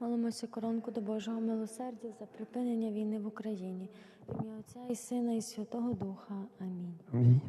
Молимося коронку до Божого милосердя за припинення війни в Україні. В ім'я Отця і Сина, і Святого Духа. Амінь. Амінь.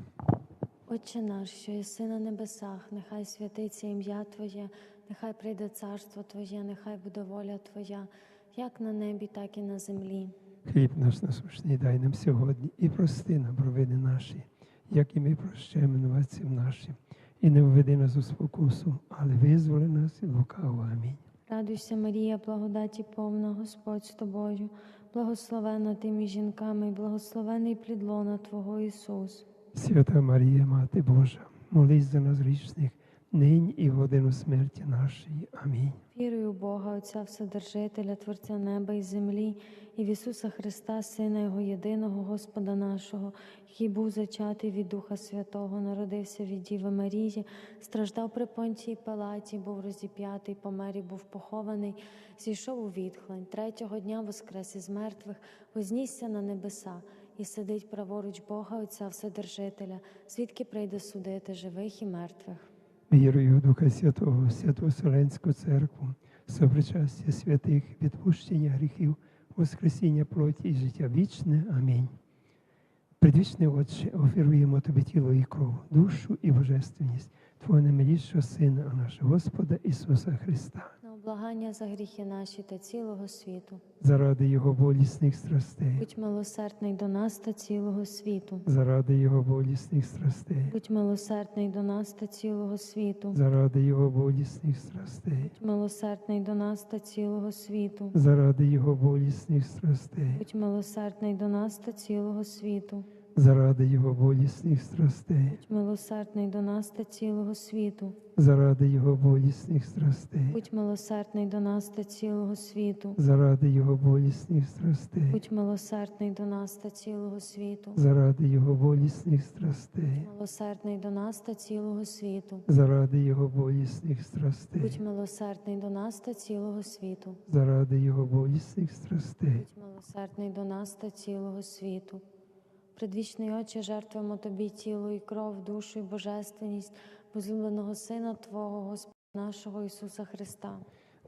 Отче наш, що єси на небесах, нехай святиться ім'я Твоє, нехай прийде царство Твоє, нехай буде воля Твоя, як на небі, так і на землі. Хліб наш насущний дай нам сьогодні і прости нам провини наші, як і ми прощаємо винуватцям нашим. І не введи нас у спокусу, але визволи нас від лукавого. Амінь. Радуйся, Марія, благодаті повна, Господь з тобою, благословена ти між жінками, благословений плідлона Твого Ісус. Свята Марія, Мати Божа, молись за нас грішних, нині і в годину смерті нашої. Амінь. Вірую в Бога, Отця Вседержителя, Творця неба і землі, і в Ісуса Христа, Сина Його єдиного Господа нашого, який був зачатий від Духа Святого, народився від Діви Марії, страждав при понтії Палаті, був розіп'ятий, помер і був похований, зійшов у відхлень, третього дня воскрес із мертвих, вознісся на небеса і сидить праворуч Бога, Отця Вседержителя, звідки прийде судити живих і мертвих. Вірую в Духа Святого, Святу Вселенську Церкву, сопричастя святих, відпущення гріхів, воскресіння плоті і життя вічне. Амінь. Предвічний Отче, оферуємо Тобі тіло і кров, душу і божественність Твого немилішого Сина, нашого Господа Ісуса Христа, На облагання за гріхи наші та цілого світу. заради Його болісних страстей, Будь милосердний до нас та цілого світу. заради Його болісних страстей, Будь милосердний до нас та цілого світу. заради Його болісних страстей, Будь милосердний до нас та цілого світу. заради Його болісних страстей, Будь милосердний до нас та цілого світу. Заради Його болісних страстей. Будь милосердний до нас та цілого світу. заради його болісних страстей, Будь милосердний до нас та цілого світу. заради його болісних страстей, Будь милосердний до нас та цілого світу. заради його болісних страстей, Милосердний до нас та цілого світу. заради його болісних страстей, Будь милосердний до нас та цілого світу. заради його болісних страстей, Будь милосердний до нас та цілого світу. Предвічний Отче, жертвуємо Тобі тіло і кров, душу і божественність возлюбленого Сина Твого, Господа нашого Ісуса Христа,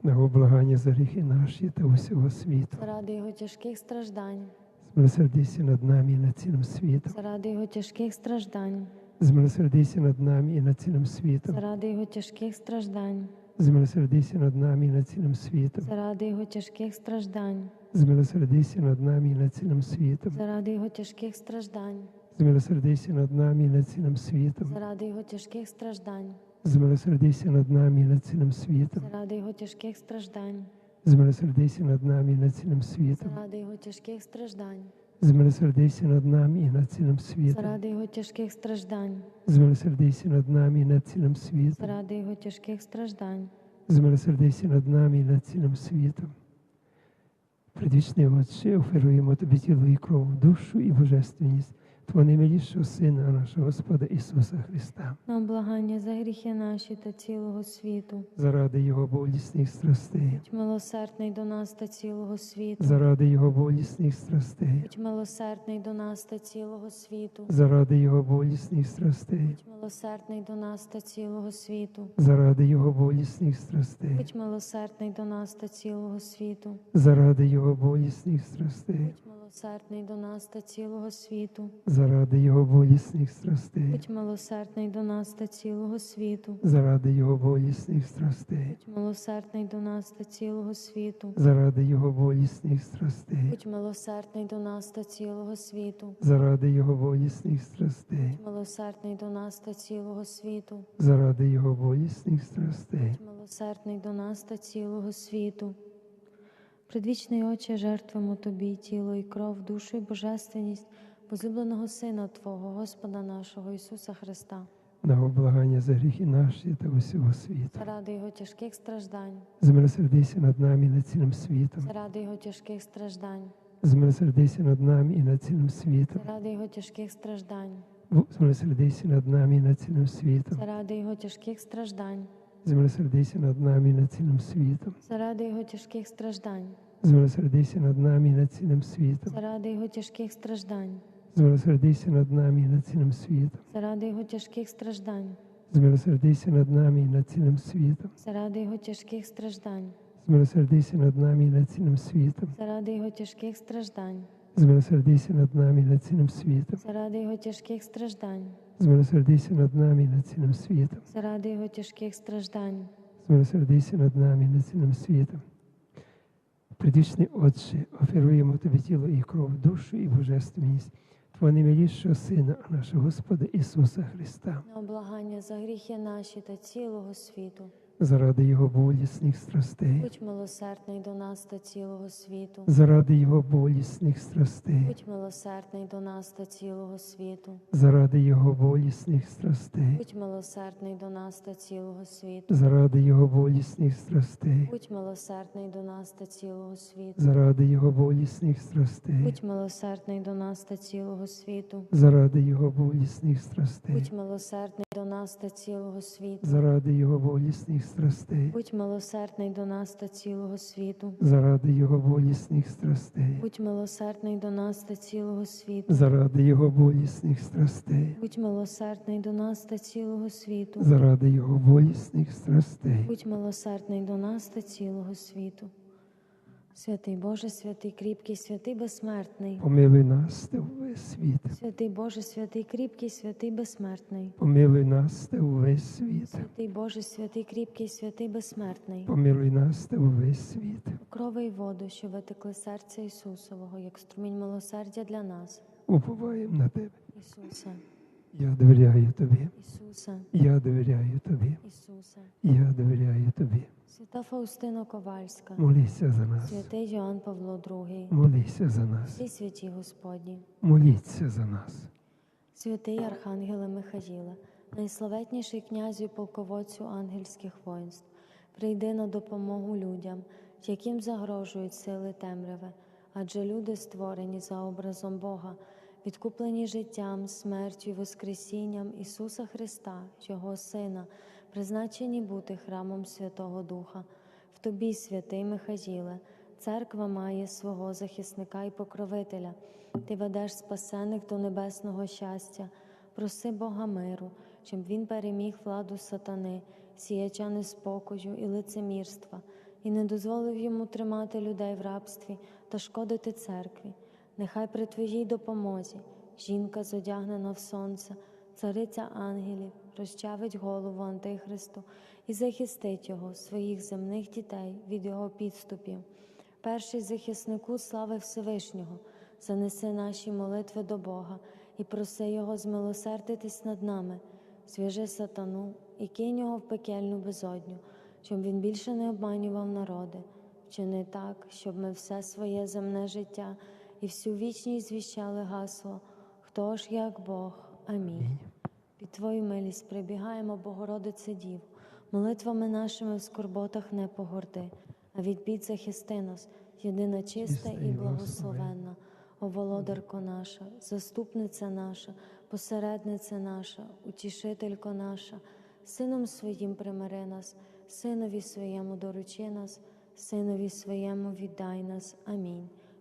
на облагання за гріхи наші та усього світу. заради Його тяжких страждань, Змилосердися над нами і над цілим світом. заради Його тяжких страждань, Змилосердися над нами і над цілим світом. заради Його тяжких страждань, Змилосердися над нами і над цілим світом. заради Його тяжких страждань, Змилосердися над нами і над цілим світом. заради Його тяжких страждань, Змилосердися над нами і над цілим світом. заради Його тяжких страждань, Змилосердися над нами і над цілим світом. заради Його тяжких страждань, Змилосердися над нами і над цілим світом. заради Його тяжких страждань. Змилосердися над нами і над цілим світом. Заради його тяжких страждань, Змилосердися над нами і над цілим світом. заради його тяжких страждань, Змилосердися над нами і над цілим світом. Предвічний Отче, оферуємо Тобі тіло і кров, душу і божественність Твого немилішого Сина, нашого Господа Ісуса Христа. на облагання за гріхи наші та цілого світу. Заради Його болісних страстей. Будь милосердний до нас та цілого світу. Заради Його болісних страстей. Будь милосердний до нас та цілого світу. Заради Його болісних страстей. Будь милосердний до нас та цілого світу. заради його болісних страстей, Будь милосердний до нас та цілого світу. заради його болісних страстей, Будь милосердний до нас та цілого світу. заради його болісних страстей, Будь милосердний до нас та цілого світу. заради його болісних страстей, Будь милосердний до нас та цілого світу. заради його болісних страстей, Будь милосердний до нас та цілого світу. заради його болісних страстей, Будь милосердний до нас та цілого світу. заради його болісних страстей, Будь милосердний до нас та цілого світу. Предвічний Отче, жертвуємо Тобі тіло і кров, душу і божественність возлюбленого Сина Твого, Господа нашого Ісуса Христа, на облагання за гріхи наші та усього світу. заради Його тяжких страждань, Змилосердися над нами і над цілим світом. заради Його тяжких страждань, Змилосердися над нами і над цілим світом. заради Його тяжких страждань, Змилосердися над нами і над цілим світом. заради Його тяжких страждань, Змилосердися над нами і над цілим світом. заради Його тяжких страждань, Змилосердися над нами і над цілим світом. заради Його тяжких страждань, Змилосердися над нами і над цілим світом. заради Його тяжких страждань, Змилосердися над нами і над цілим світом. заради Його тяжких страждань, Змилосердися над нами і над цілим світом. заради Його тяжких страждань, Змилосердися над нами і над цілим світом. заради Його тяжких страждань, Змилосердися над нами і над цілим світом. заради Його тяжких страждань, Змилосердися над нами і над цілим світом. Предвічний Отче, оферуємо Тобі тіло і кров, душу і божественність Твого наймилішого Сина, нашого Господа Ісуса Христа, на облагання за гріхи наші та цілого світу. Заради Його болісних страстей, Будь милосердний до нас та цілого світу. заради Його болісних страстей, Будь милосердний до нас та цілого світу. заради Його болісних страстей, Будь милосердний до нас та цілого світу. заради Його болісних страстей, Будь милосердний до нас та цілого світу. заради Його болісних страстей, Будь милосердний до нас та цілого світу. заради Його болісних страстей, Будь милосердний до нас та цілого світу. заради Його болісних страстей, Будь милосердний до нас та цілого світу. заради Його болісних страстей, Будь милосердний до нас та цілого світу. заради Його болісних страстей, Будь милосердний до нас та цілого світу. заради Його болісних страстей. Будь милосердний до нас та цілого світу. Святий Боже, святий кріпкий, святий безсмертний. Помилуй нас та увесь світ. Святий Боже, святий кріпкий, святий безсмертний. Помилуй нас та увесь світ. Святий Боже, святий кріпкий, святий безсмертний. Помилуй нас та увесь світ. Крови й воду, що витекли серця Ісусового, як струмінь милосердя для нас. Уповаємо на тебе. Ісусе, Я довіряю тобі. Ісусе, Я довіряю тобі. Ісусе. Я довіряю тобі. Свята Фаустина Ковальська, Молися за нас. святий Йоанн Павло II, Молися за нас. всі святі Господні. Моліться за нас. Святий Архангеле Михаїле, найславетніший князю і полководцю ангельських воїнств, прийди на допомогу людям, яким загрожують сили темряви, адже люди створені за образом Бога, відкуплені життям, смертю і воскресінням Ісуса Христа, Його Сина, призначені бути храмом Святого Духа. В тобі, святий Михаїле, церква має свого захисника і покровителя. Ти ведеш спасених до небесного щастя. Проси Бога миру, щоб він переміг владу сатани, сіяча неспокою і лицемірства, і не дозволив йому тримати людей в рабстві та шкодити церкві. Нехай при твоїй допомозі жінка зодягнена в сонце, цариця ангелів, розчавить голову Антихристу і захистить його, своїх земних дітей, від його підступів. Перший захиснику слави Всевишнього, занеси наші молитви до Бога і проси Його змилосердитись над нами, зв'яжи сатану і кинь його в пекельну безодню, щоб він більше не обманював народи. Вчини так, щоб ми все своє земне життя і всю вічність звіщали гасло, хто ж як Бог. Амінь. Під Твою милість прибігаємо, Богородице Дів, молитвами нашими в скорботах не погорди, а від бід захисти нас, єдина чиста і благословенна, о володарко наша, заступниця наша, посередниця наша, утішителько наша, сином своїм примири нас, синові своєму доручи нас, синові своєму віддай нас. Амінь.